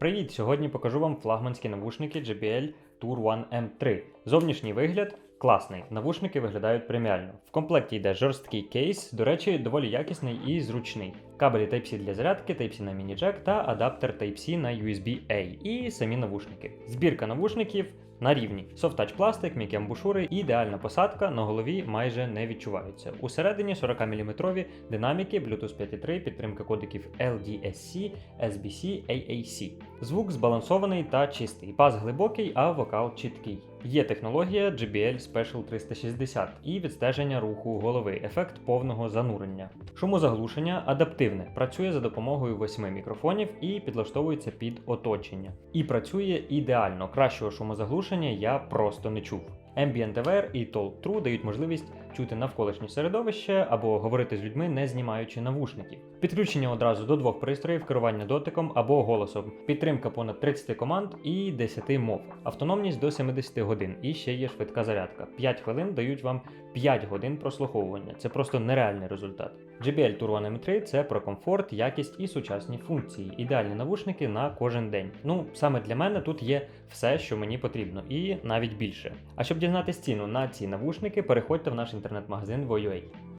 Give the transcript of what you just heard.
Привіт! Сьогодні покажу вам флагманські навушники JBL Tour One M3. Зовнішній вигляд класний. Навушники виглядають преміально. В комплекті йде жорсткий кейс, до речі, доволі якісний і зручний. Кабелі Type-C для зарядки, Type-C на міні-джек та адаптер Type-C на USB-A і самі навушники. Збірка навушників на рівні. Софтач пластик, м'які амбушури, ідеальна посадка на голові майже не відчуваються. Усередині 40 мм динаміки, Bluetooth 5.3, підтримка кодиків LDSC, SBC, AAC. Звук збалансований та чистий. Бас глибокий, а вокал чіткий. Є технологія JBL Special 360 і відстеження руху голови, ефект повного занурення. Шумозаглушення адаптивне, працює за допомогою восьми мікрофонів і підлаштовується під оточення. І працює ідеально. Кращого шумозаглушення я просто не чув. Ambient AVR і Talk True дають можливість чути навколишнє середовище або говорити з людьми, не знімаючи навушників. Підключення одразу до двох пристроїв, керування дотиком або голосом, підтримка понад 30 команд і 10 мов, автономність до 70 годин і ще є швидка зарядка. 5 хвилин дають вам 5 годин прослуховування. Це просто нереальний результат. JBL Tour One M3 – це про комфорт, якість і сучасні функції. Ідеальні навушники на кожен день. Ну саме для мене тут є все, що мені потрібно, і навіть більше. А щоб дізнатись ціну на ці навушники, переходьте в наш інтернет-магазин Voyua.